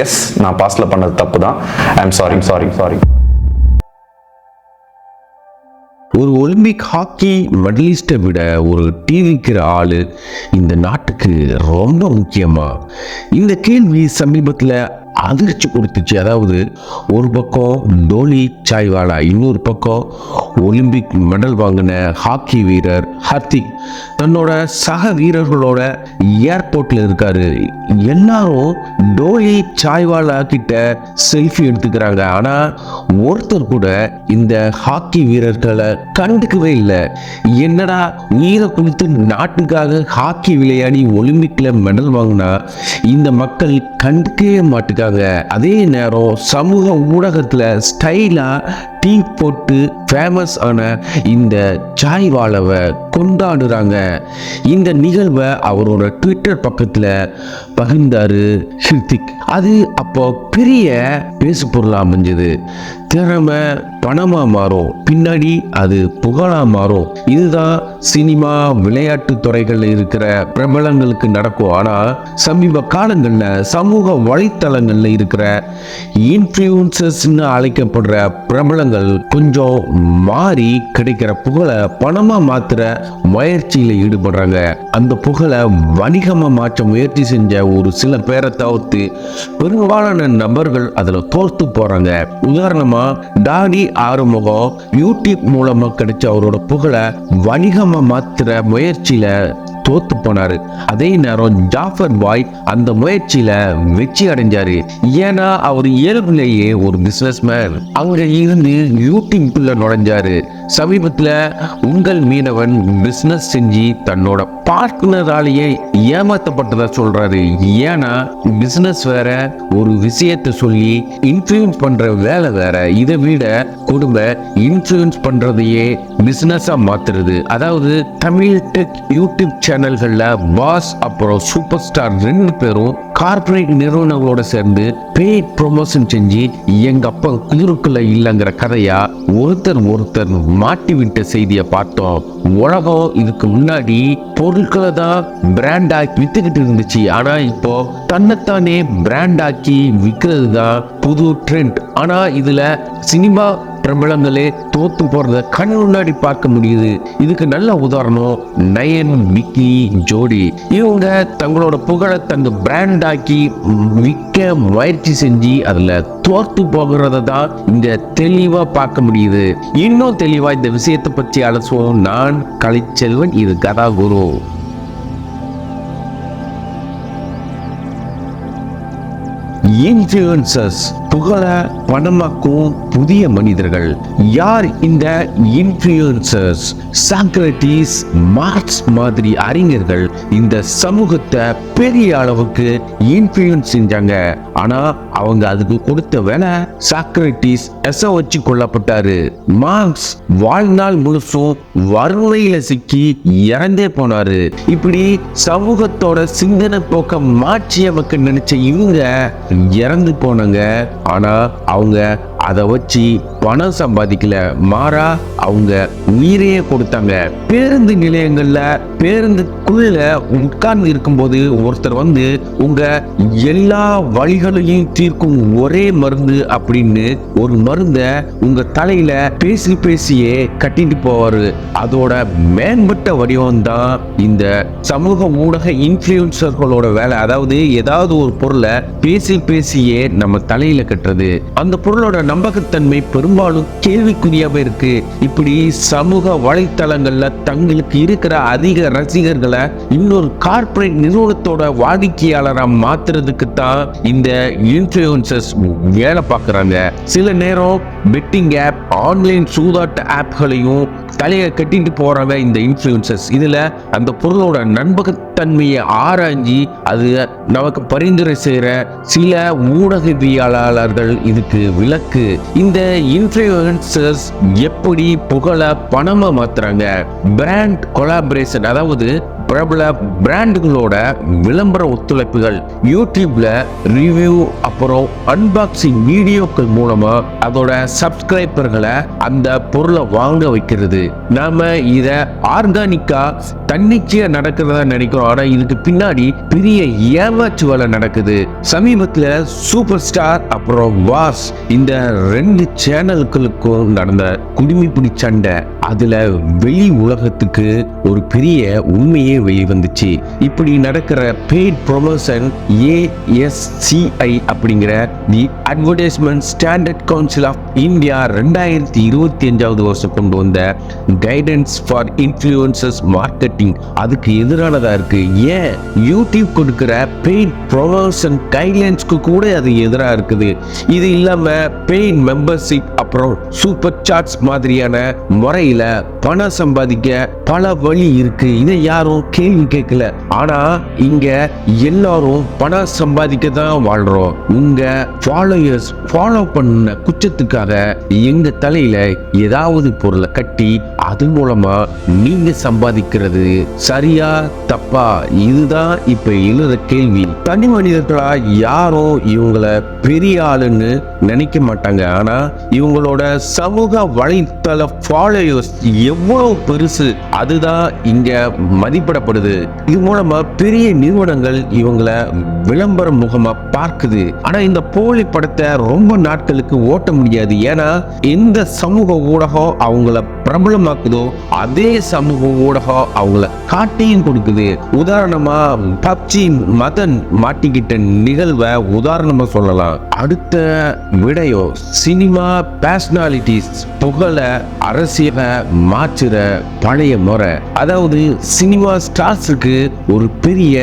S நான் பாஸ்டில் பண்ணது தப்பு தான் I am sorry sorry sorry ஒரு ஒலிம்பிக் ஹாக்கி மெடலிஸ்ட்டை விட ஒரு டிவிக்கிற ஆளு இந்த நாட்டுக்கு ரொம்ப முக்கியமா? இந்த கேள்வி சமீபத்தில் அதிர்ச்சி கொடுத்துச்சு. அதாவது ஒரு பக்கம் தோனி சாய்வாலா இன்னொரு பக்கம் ஒலிம்பிக் மெடல் வாங்கின ஹாக்கி வீரர் ஹர்திக். தன்னோட சக வீரர்களோட ஏர்போர்ட்டில் இருக்காரு. எல்லாரும் டோலி சாய்வாலா கிட்ட செல்ஃபி எடுத்துக்கிறாங்க. ஆனால் ஒருத்தர் கூட இந்த ஹாக்கி வீரர்களை கண்டுக்கவே இல்லை. என்னடா உயிரை குளித்து நாட்டுக்காக ஹாக்கி விளையாடி ஒலிம்பிக்கில் மெடல் வாங்கினா இந்த மக்கள் கண்டுக்கவே மாட்டுக்காங்க. அதே நேரம் சமூக ஊடகத்தில் ஸ்டைலாக டீ போட்டு ஃபேமஸ் ஆன இந்த சாய்வாலவை கொண்டாடுறாங்க. இந்த நிகழ்வை அவரோட ட்விட்டர் பக்கத்தில் பகிர்ந்தாரு ஹிருத்திக். அது அப்போ பெரிய பேசு பொருளாக அமைஞ்சது. திறமை பணமாக மாறும். பின்னாடி அது புகழாக மாறும். இதுதான் சினிமா விளையாட்டு துறைகளில் இருக்கிற பிரபலங்களுக்கு நடக்கும். ஆனால் சமீப காலங்களில் சமூக வலைத்தளங்களில் இருக்கிற இன்ஃப்ளூயன்சர்ஸ்னு அழைக்கப்படுற பிரபலங்கள் கொஞ்சம் மாறி கிடைக்கிற புகழை பணமா மாத்துற முயற்சியில ஈடுபடுறாங்க. அந்த புகழை வணிகமா மாற்ற முயற்சி செஞ்ச ஒரு சில பேரை தவிர்த்து பெரும்பாலான நபர்கள் அதுல தோர்த்து போறாங்க. உதாரணமா டாடி ஆறுமுகம் யூடியூப் மூலமா கிடைச்ச அவரோட புகழை வணிகமா மாத்துற முயற்சியில தோத்து போனாரு. அதே நேரம் ஜாஃபர் பாய் அந்த முயற்சியில வெற்றி அடைஞ்சாரு. ஏன்னா அவர் இயல்புலேயே ஒரு பிசினஸ் மேன் அங்க இருந்து யூடியூப்ல நுழைஞ்சாரு. சமீபத்தில் உங்கள் மீனவன் பிஸ்னஸ் செஞ்சு தன்னோட பார்ட்னராலேயே ஏமாற்றப்பட்டதா சொல்கிறாரு ஏன்னா பிஸ்னஸ் வேற ஒரு விஷயத்தை சொல்லி இன்ஃப்ளூயன்ஸ் பண்ணுற வேலை வேற. இதை விட குடும்ப இன்ஃப்ளூயன்ஸ் பண்ணுறதையே பிஸ்னஸாக மாற்றுறது அதாவது தமிழ் டெக் யூடியூப் சேனல்களில் பாஸ் அப்புறம் சூப்பர் ஸ்டார் ரெண்டு பேரும் கார்ப்பரேட் நிறுவனங்களோட சேர்ந்து பெய்ட் ப்ரொமோஷன் செஞ்சு எங்கள் அப்பா குதிருக்குள்ள இல்லைங்கிற கதையாக ஒருத்தர் ஒருத்தர் மாட்டி விட்ட செய்தியை பார்த்தோம். உலகம் இதுக்கு முன்னாடி பொருட்களை தான் பிராண்ட் ஆக்கி வித்துக்கிட்டு இருந்துச்சு. ஆனா இப்போ தன்னைத்தானே பிராண்ட் ஆக்கி விற்கிறது தான் புது ட்ரெண்ட் ஆனா இதுல சினிமா பிரபலங்களே தோத்து போறத கண் முன்னாடி பார்க்க முடியுது. இதுக்கு நல்ல உதாரணம் நயன் விக்கி ஜோடி. இவங்க தங்களோட புகழை தங்க பிராண்ட் ஆக்கி விற்க முயற்சி செஞ்சு அதுல தோத்து போகிறத தான் இந்த தெளிவா பார்க்க முடியுது. இன்னும் தெளிவா இந்த விஷயத்தை பற்றி அலசுவோம். நான் கலைச்செல்வன் இது கதாகுரு. இன்ஃப்ளூயன்சஸ் புகழை பணமாக்கும் புதிய மனிதர்கள். யார் இந்த இன்ஃப்ளூயன்சர்ஸ் சாக்ரட்டிஸ் மார்க்ஸ் மாதிரி அறிஞர்கள் இந்த சமூகத்தை பெரிய அளவுக்கு இன்ஃப்ளூயன்ஸ் செஞ்சாங்க. ஆனா அவங்க அதுக்கு கொடுத்த வேலை சாக்ரட்டிஸ் எச வச்சு கொல்லப்பட்டாரு. மார்க்ஸ் வாழ்நாள் முழுசும் வறுமையில சிக்கி இறந்தே போனாரு. இப்படி சமூகத்தோட சிந்தனை போக்க மாற்றி நினைச்ச இவங்க இறந்து போனாங்க. ஆனால் அவங்க அதை வச்சு பணம் சம்பாதிக்கல. மாறா அவங்க உயிரையே கொடுத்தாங்க. பேருந்து நிலையங்கள்ல பேருந்துக்குள்ள உட்கார்ந்து இருக்கும்போது ஒருத்தர் வந்து உங்க எல்லா வழிகளையும் தீர்க்கும் ஒரே மருந்து அப்படின்னு ஒரு மருந்த உங்க தலையில பேசி பேசியே கட்டிட்டு போவாரு. அதோட மேம்பட்ட வடிவம் தான் இந்த சமூக ஊடக இன்ஃபுளுசர்களோட வேலை. அதாவது ஏதாவது ஒரு பொருளை பேசி பேசியே நம்ம தலையில கட்டுறது. அந்த பொருளோட நம்பகத்தன்மை பெரும் பெரும்பாலும் கேள்விக்குறியாக இருக்கு. இப்படி சமூக வலைத்தளங்கள்ல தங்களுக்கு இருக்கிற அதிக ரசிகர்களை இன்னொரு கார்ப்பரேட் நிறுவனத்தோட வாடிக்கையாளரா மாத்துறதுக்கு தான் இந்த இன்ஃப்ளூயன்சஸ் வேலை பார்க்குறாங்க. சில நேரம் பெட்டிங் ஆப் ஆன்லைன் சூதாட்ட ஆப்களையும் தலையை கட்டிட்டு போறாங்க இந்த இன்ஃப்ளூயன்சஸ் இதுல அந்த பொருளோட நண்பகத்தன்மையை ஆராய்ஞ்சி அது நமக்கு பரிந்துரை செய்கிற சில ஊடகவியலாளர்கள் இதுக்கு விளக்கு. இந்த இன்ஃப்ளூயன்சர்ஸ் எப்படி புகழ பணமா மாத்துறாங்க? பிராண்ட் கொலாபரேஷன் அதாவது பிரபல பிராண்டுகளோட விளம்பர ஒத்துழைப்புகள் யூடியூப்ல ரிவ்யூ அப்புறம் அன்பாக்சிங் வீடியோக்கள் மூலமா அதோட சப்ஸ்கிரைபர்களை அந்த பொருளை வாங்க வைக்கிறது. நாம இத ஆர்கானிக்கா தன்னிச்சையா நடக்கிறதா நினைக்கிறோம். ஆனா இதுக்கு பின்னாடி பெரிய ஏமாச்சு வேலை நடக்குது. சமீபத்துல சூப்பர் ஸ்டார் அப்புறம் வாஸ் இந்த ரெண்டு சேனல்களுக்கும் நடந்த குடிமிப்பிடி சண்டை அதுல வெளி உலகத்துக்கு ஒரு பெரிய உண்மையை வெளிவந்துச்சு இப்படி நடக்கிற பெய்ட் ப்ரொமோஷன் ஏஎஸ்சிஐ அப்படிங்கிற the advertisement standard council of India ரெண்டாயிரத்தி இருபத்தி அஞ்சாவது வருஷம் கொண்டு வந்த கைடன்ஸ் ஃபார் இன்ஃப்ளூயன்சஸ் மார்க்கெட்டிங் அதுக்கு எதிரானதாக இருக்கு. ஏன்? யூடியூப் கொடுக்கிற பெய்ட் ப்ரொமோஷன் கைட்லைன்ஸ்க்கு கூட அது எதிராக இருக்குது. இது இல்லாம பெய்ட் மெம்பர்ஷிப் அப்புறம் சூப்பர் சாட்ஸ் மாதிரியான முறையில் பணம் சம்பாதிக்க பல வழி இருக்கு. இதை யாரும் கேள்வி கேட்கல. ஆனா இங்க எல்லாரும் பணம் சம்பாதிக்க தான் வாழ்றோம். உங்க ஃபாலோயர்ஸ் ஃபாலோ பண்ண குற்றத்துக்காக எங்க தலையில ஏதாவது பொருளை கட்டி அது மூலமா நீங்க சம்பாதிக்கிறது சரியா தப்பா? இதுதான் இப்போ எழுத கேள்வி. தனி மனிதர்களா யாரும் இவங்கள பெரிய ஆளுன்னு நினைக்க மாட்டாங்க. ஆனா இவங்களோட சமூக வலைத்தள ஃபாலோயர்ஸ் எவ்வளவு பெருசு அதுதான் இங்கே மதிப்பிடப்படுது. இது மூலமா பெரிய நிறுவனங்கள் இவங்கள விளம்பர முகமா பார்க்குது. ஆனா இந்த போலி படத்தை ரொம்ப நாட்களுக்கு ஓட்ட முடியாது. ஏன்னா இந்த சமூக ஊடகம் அவங்கள உருவாக்குதோ அதே சமூக ஊடகம் அவங்கள காட்டியும் கொடுக்குது. உதாரணமா பப்ஜி மதன் மாட்டிக்கிட்ட நிகழ்வை உதாரணமா சொல்லலாம். அடுத்த விடையோ சினிமா பேர்சனாலிட்டிஸ் புகழ அரசியலை மாற்றுற பழைய முறை. அதாவது சினிமா ஸ்டார்ஸுக்கு ஒரு பெரிய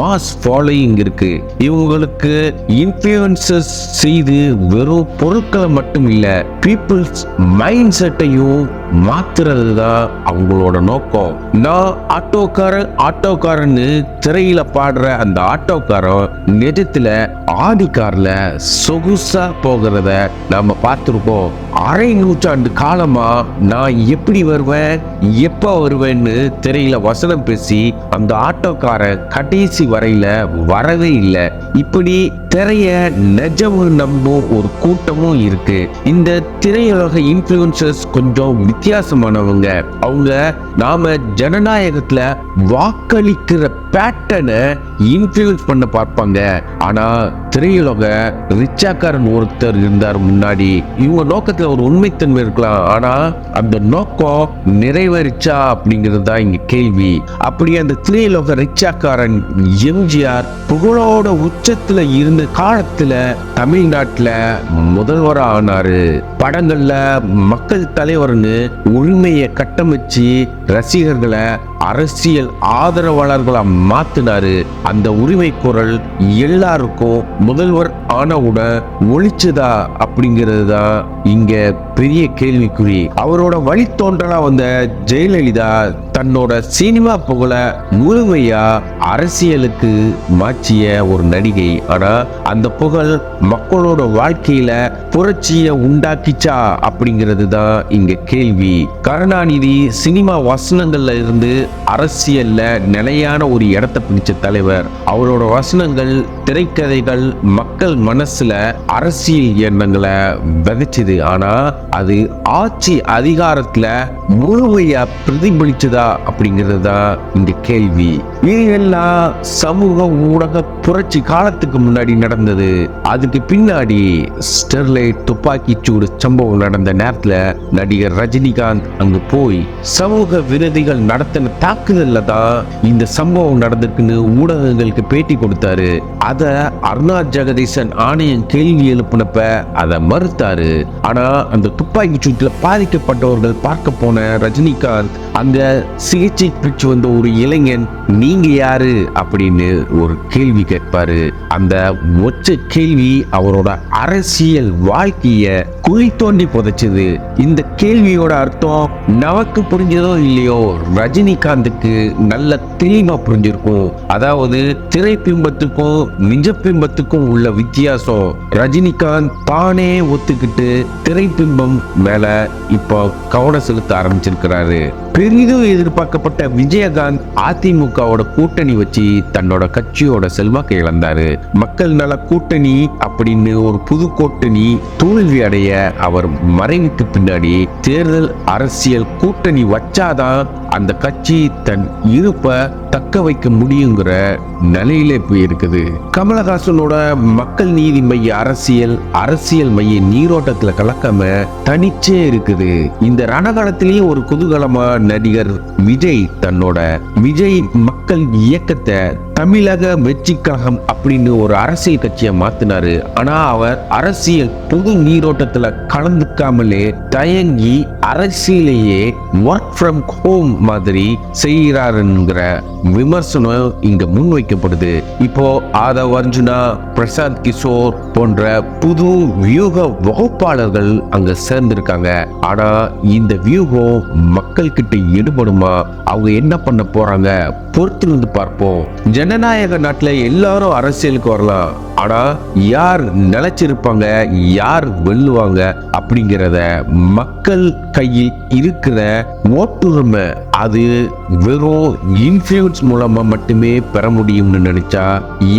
மாஸ் ஃபாலோயிங் இருக்கு. இவங்களுக்கு இன்ஃப்ளூயன்சஸ் செய்து வெறும் பொருட்களை மட்டும் இல்லை பீப்புள்ஸ் மைண்ட் செட்டையும் மாத்துறது தான் அவங்களோட நோக்கம். நான் ஆட்டோக்காரன் ஆட்டோக்காரன்னு திரையில பாடுற அந்த ஆட்டோக்காரன் நிஜத்துல ஆடி கார்ல சொகுசா போகிறத நாம பார்த்துருக்கோம் அரை நூற்றாண்டு காலமா நான் எப்படி வருவேன்? எப்போ வருவேன்னு தெரியல. வசனம் பேசி அந்த ஆட்டோக்காரன் கடைசி வரையில வரவே இல்லை. இப்படி திரைய நெஜமும் நம்பும் ஒரு கூட்டமும் இருக்கு. இந்த திரையுலக இன்ஃபுளுசர்ஸ் கொஞ்சம் வித்தியாசமானவங்க. அவங்க நாம ஜனநாயகத்துல வாக்களிக்கிற பேட்டனை இன்ஃப்ளூயன்ஸ் பண்ண பார்ப்பாங்க. ஆனா திரையுலக ரிச்சாக்காரன் ஒருத்தர் இருந்தார் முன்னாடி. இவங்க நோக்கத்துல ஒரு உண்மைத்தன்மை இருக்கலாம். ஆனா அந்த நோக்கம் நிறைவேறிச்சா அப்படிங்கிறது தான் இங்க கேள்வி. அப்படி அந்த திரையுலக ரிச்சாக்காரன் எம்ஜிஆர் புகழோட உச்சத்துல இருந்த காலத்துல தமிழ்நாட்டுல முதல்வராக ஆனாரு. படங்கள்ல மக்கள் தலைவர்னு உரிமையை கட்டமைச்சு ரசிகர்களை அரசியல் ஆதரவாளர்களா மாத்தினாரு. அந்த உரிமை குரல் எல்லாருக்கும் முதல்வர் ஆனவுடன் ஒழிச்சதா அப்படிங்கிறது தான் இங்க பெரிய கேள்விக்குறி. அவரோட வழித்தோன்றலா வந்த ஜெயலலிதா தன்னோட சினிமா புகழை முழுமையா அரசியலுக்கு மாற்றிய ஒரு நடிகை. ஆனா அந்த புகழ் மக்களோட வாழ்க்கையில புரட்சிய உண்டாக்கிச்சா அப்படிங்கிறது தான் இங்க கேள்வி. கருணாநிதி சினிமா வசனங்கள்ல இருந்து அரசியல்ல நிலையான ஒரு இடத்தை பிடிச்ச தலைவர். அவரோட வசனங்கள் திரைக்கதைகள் மக்கள் மனசுல அரசியல் எண்ணங்களை விதைச்சது. ஆனா அது ஆட்சி அதிகாரத்துல முழுமையா பிரதிபலிச்சதா அப்படிங்கிறது தான் இந்த கேள்வி. இது எல்லாம் சமூக ஊடக புரட்சி காலத்துக்கு முன்னாடி நடந்தது. அதுக்கு பின்னாடி ஸ்டெர்லைட் துப்பாக்கி சூடு சம்பவம் நடந்த நேரத்தில் நடிகர் ரஜினிகாந்த் அங்கு போய் சமூக விரோதிகள் நடத்தின தாக்குதல்ல தான் இந்த சம்பவம் நடந்திருக்குன்னு ஊடகங்களுக்கு பேட்டி கொடுத்தாரு. அதை அருணா ஜெகதீசன் ஆணையம் கேள்வி எழுப்பினப்ப அதை மறுத்தாரு. ஆனா அந்த துப்பாக்கி சூட்டில் பாதிக்கப்பட்டவர்கள் பார்க்க போன ரஜினிகாந்த் அங்க சிகிச்சை பெற்று வந்த ஒரு இளைஞன் நீங்க யாரு? அப்படின்னு ஒரு கேள்வி கேட்பாரு. அந்த ஒற்றை கேள்வி அவரோட அரசியல் வாழ்க்கைய குழி தோண்டி புதைச்சது. இந்த கேள்வியோட அர்த்தம் நமக்கு புரிஞ்சதோ இல்லையோ ரஜினிகாந்துக்கு நல்ல தெளிவா புரிஞ்சிருக்கும். அதாவது திரைப்பிம்பத்துக்கும் நிஜ பிம்பத்துக்கும் உள்ள வித்தியாசம் ரஜினிகாந்த் தானே ஒத்துக்கிட்டு திரைப்பிம்பம் மேல இப்போ கவனம் செலுத்த ஆரம்பிச்சிருக்கிறாரு. பெரிதும் எதிர்பார்க்கப்பட்ட விஜயகாந்த் அதிமுகவோட கூட்டணி வச்சு தன்னோட கட்சியோட செல்வாக்கை இழந்தாரு. மக்கள் நல கூட்டணி அப்படின்னு ஒரு புது கூட்டணி தோல்வி அடைய அவர் மறைவுக்கு பின்னாடி தேர்தல் அரசியல் கூட்டணி வச்சாதான் அந்த கட்சி தன் இருப்பை தக்க வைக்க முடியுங்கிற நிலையில போயிருக்குது. கமலஹாசனோட மக்கள் நீதி மைய அரசியல் அரசியல் மைய நீரோட்டத்துல கலக்காம தனிச்சே இருக்குது. இந்த ரணகாலத்திலேயே ஒரு குதூகலமா நடிகர் விஜய் தன்னோட விஜய் மக்கள் இயக்கத்தை தமிழக வெற்றி கழகம் அப்படின்னு ஒரு அரசியல் கட்சியை மாத்தினாரு. ஆனா அவர் அரசியல் பொது நீரோட்டத்துல கலந்துக்காமலே தயங்கி அரசியலையே ஒர்க் ஃப்ரம் ஹோம் மாதிரி செய்கிறாருங்கிற விமர்சனம் இங்க முன்வைக்கப்படுது. இப்போ ஆதவ் அர்ஜுனா பிரசாந்த் கிஷோர் போன்ற புது வியூக வகுப்பாளர்கள் அங்க சேர்ந்திருக்காங்க. ஆனா இந்த வியூகம் மக்கள் கிட்ட ஈடுபடுமா? அவங்க என்ன பண்ண போறாங்க? பொறுத்திருந்து பார்ப்போம். ஜனநாயக நாட்டுல எல்லாரும் அரசியலுக்கு வரலாம். ஆனா யார் நிலைச்சிருப்பாங்க? யார் வெல்லுவாங்க? அப்படிங்கிறத மக்கள் கையில் இருக்கிற ஓட்டுரிமை அது வெறும் இன்ஃப்ளூயன்ஸ் மூலமாக மட்டுமே பெற முடியும்னு நினச்சா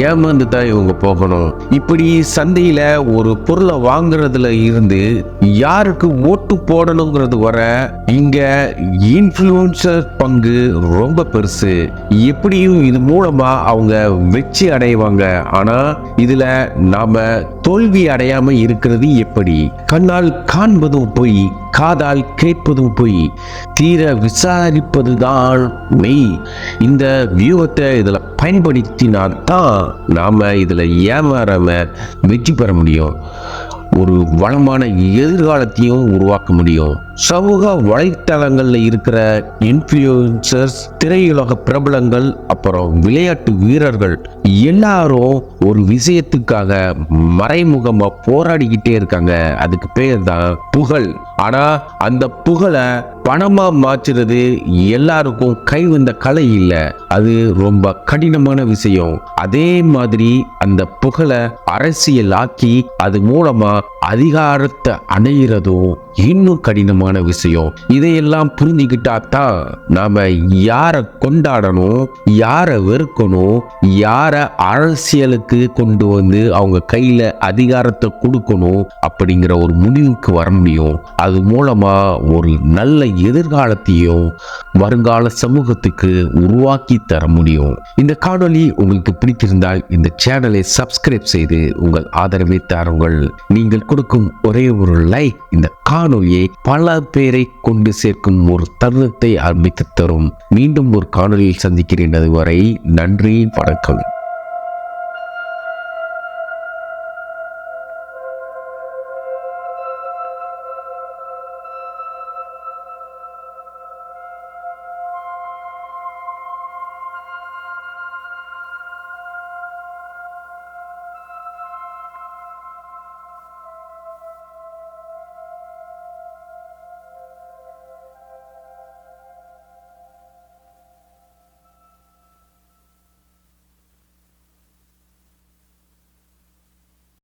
ஏமாந்து தான் இவங்க போகணும். இப்படி சந்தையில் ஒரு பொருளை வாங்குறதுல இருந்து யாருக்கு ஓட்டு போடணுங்கிறது வர இங்கே இன்ஃப்ளூயன்சர் பங்கு ரொம்ப பெருசு. எப்படியும் இது மூலமாக அவங்க வெற்றி அடைவாங்க. ஆனால் இதில் நாம் தோல்வி அடையாம இருக்கிறது எப்படி? கண்ணால் காண்பதும் பொய் காதால் கேட்பதும் பொய் தீர விசாரிப்பதுதான் மெய். இந்த வியூகத்தை இதில் பயன்படுத்தினால் தான் நாம் இதில் ஏமாறாம வெற்றி பெற முடியும். ஒரு வளமான எதிர்காலத்தையும் உருவாக்க முடியும். சமூக வலைத்தளங்களில் இருக்கிற இன்ஃப்ளூயன்சர்ஸ் திரையுலக பிரபலங்கள் அப்புறம் விளையாட்டு வீரர்கள் எல்லாரும் ஒரு விஷயத்துக்காக மறைமுகமா போராடிக்கிட்டே இருக்காங்க. அதுக்கு பேர் தான் புகழ். ஆனா அந்த புகழை பணமா மாற்றுறது எல்லாருக்கும் கை வந்த கலை இல்லை. அது ரொம்ப கடினமான விஷயம். அதே மாதிரி அந்த புகழை அரசியல் ஆக்கி அது மூலமா அதிகாரத்தை அடையிறதும் இன்னும் கடினமான விஷயம். இதையெல்லாம் புரிஞ்சுக்கிட்டா தான் நாம யாரை கொண்டாடணும் யாரை வெறுக்கணும் யாரை அரசியலுக்கு கொண்டு வந்து அவங்க கையில அதிகாரத்தை கொடுக்கணும் அப்படிங்கிற ஒரு முடிவுக்கு வர முடியும். அது மூலமா ஒரு நல்ல எதிர்காலத்தையும் வருங்கால சமூகத்துக்கு உருவாக்கி தர முடியும். இந்த காணொலி உங்களுக்கு பிடித்திருந்தால் இந்த சேனலை சப்ஸ்கிரைப் செய்து உங்கள் ஆதரவை தாருங்கள். நீங்கள் கொடுக்கும் ஒரே ஒரு லைக் இந்த காணொலியை பல பேரை கொண்டு சேர்க்கும் ஒரு தருணத்தை ஆரம்பித்து தரும். மீண்டும் ஒரு காணொலியில் சந்திக்கிறேன் அதுவரை நன்றி வணக்கம்.